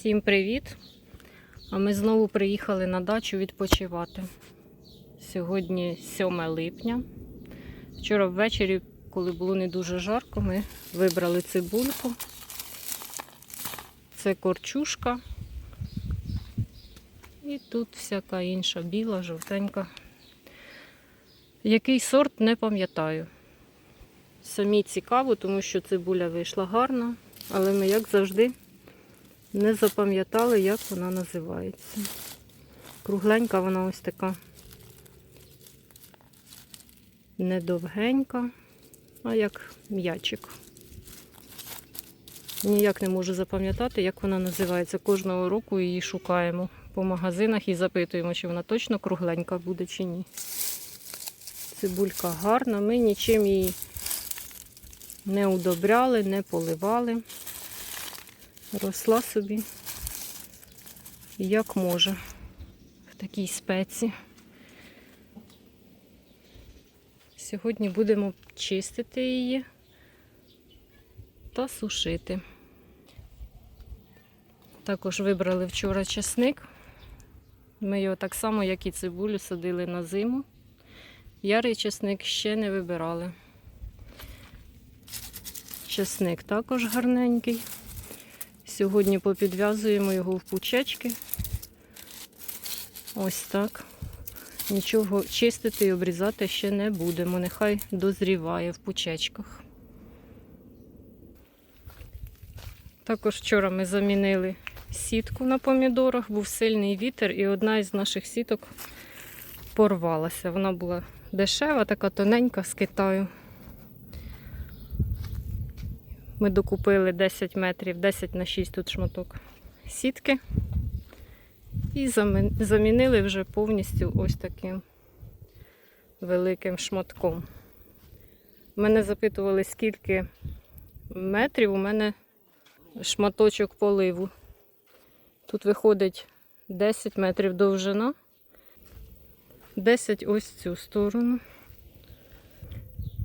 Всім привіт! А ми знову приїхали на дачу відпочивати. Сьогодні 7 липня. Вчора ввечері, коли було не дуже жарко, ми вибрали цибульку. Це корчушка. І тут всяка інша біла, жовтенька. Який сорт не пам'ятаю. Самі цікаво, тому що цибуля вийшла гарна, але ми, як завжди, не запам'ятали, як вона називається. Кругленька вона ось така недовгенька, а як м'ячик. Ніяк не можу запам'ятати, як вона називається. Кожного року її шукаємо по магазинах і запитуємо, чи вона точно кругленька буде чи ні. Цибулька гарна, ми нічим її не удобряли, не поливали. Росла собі як може в такій спеці. Сьогодні будемо чистити її та сушити. Також вибрали вчора чесник. Ми його так само, як і цибулю, садили на зиму. Ярий чесник ще не вибирали. Чесник також гарненький. Сьогодні попідв'язуємо його в пучечки. Ось так. Нічого чистити і обрізати ще не будемо. Нехай дозріває в пучечках. Також вчора ми замінили сітку на помідорах, був сильний вітер, і одна із наших сіток порвалася. Вона була дешева, така тоненька з Китаю. Ми докупили 10 метрів, 10 на 6 тут шматок сітки. І замінили вже повністю ось таким великим шматком. Мене запитували, скільки метрів у мене шматочок поливу. Тут виходить 10 метрів довжина, 10 ось цю сторону.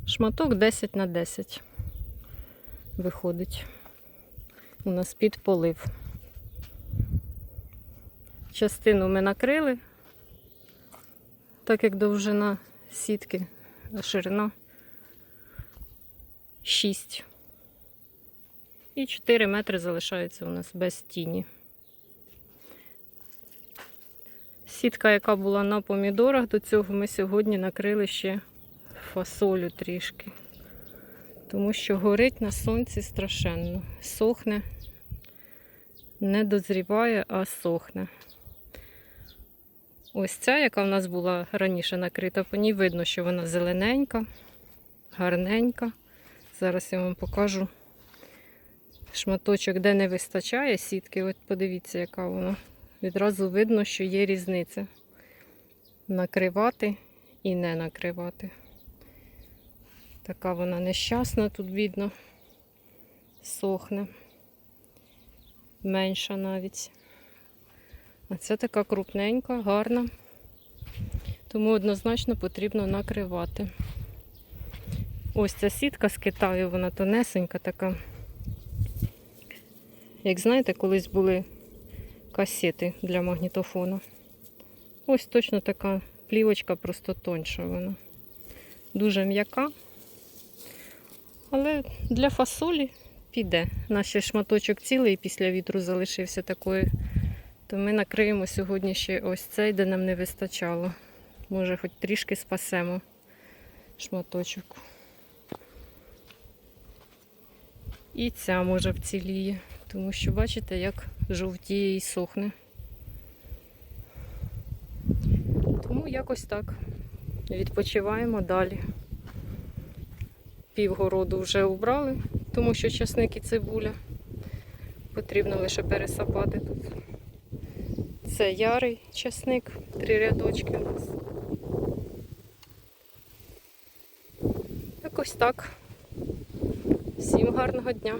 Шматок 10 на 10 виходить у нас під полив. Частину ми накрили, так як довжина сітки, ширина 6. І 4 метри залишаються у нас без тіні. Сітка, яка була на помідорах, до цього ми сьогодні накрили ще фасолю трішки тому що горить на сонці страшенно. Сохне, не дозріває, а сохне. Ось ця, яка в нас була раніше накрита, по ній видно, що вона зелененька, гарненька. Зараз я вам покажу шматочок, де не вистачає сітки. От подивіться, яка вона. Відразу видно, що є різниця. Накривати і не накривати. Така вона нещасна, тут видно, сохне, менша навіть. А це така крупненька, гарна, тому однозначно потрібно накривати. Ось ця сітка з Китаю, вона тонесенька така. Як знаєте, колись були касети для магнітофону. Ось точно така плівочка, просто тоньша вона. Дуже м'яка. Але для фасолі піде. Наш шматочок цілий після вітру залишився такою. То ми накриємо сьогодні ще ось цей, де нам не вистачало. Може, хоч трішки спасемо шматочок. І ця може вціліє, тому що бачите, як жовтіє і сохне. Тому якось так. Відпочиваємо далі півгороду вже убрали, тому що часник і цибуля. Потрібно лише пересапати тут. Це ярий часник, три рядочки у нас. Якось так. Всім гарного дня!